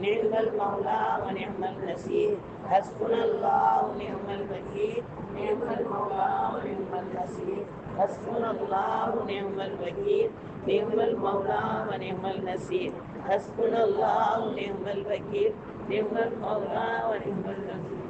نعم المولى ونعم النصير حسبنا الله ونعم الوكيل. نعم المولى ونعم النصير حسبنا الله ونعم الوكيل. نعم المولى ونعم النصير حسبنا الله ونعم الوكيل. نعم المولى ونعم النصير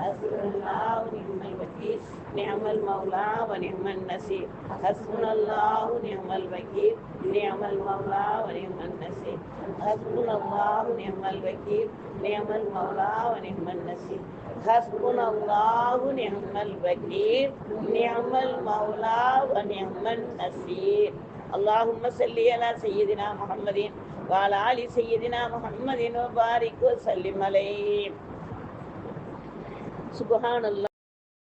حسبنا الله ونعم الوكيل نعم المولى ونعم النصير حسبنا الله ونعم الوكيل نعم المولى ونعم النصير حسبنا الله ونعم الوكيل نعم المولى ونعم النصير حسبنا الله نعم الوكيل نعم المولى ونعم النصير اللهم صل على سيدنا محمد وعلى ال سيدنا محمد وبارك وسلم عليه سبحان الله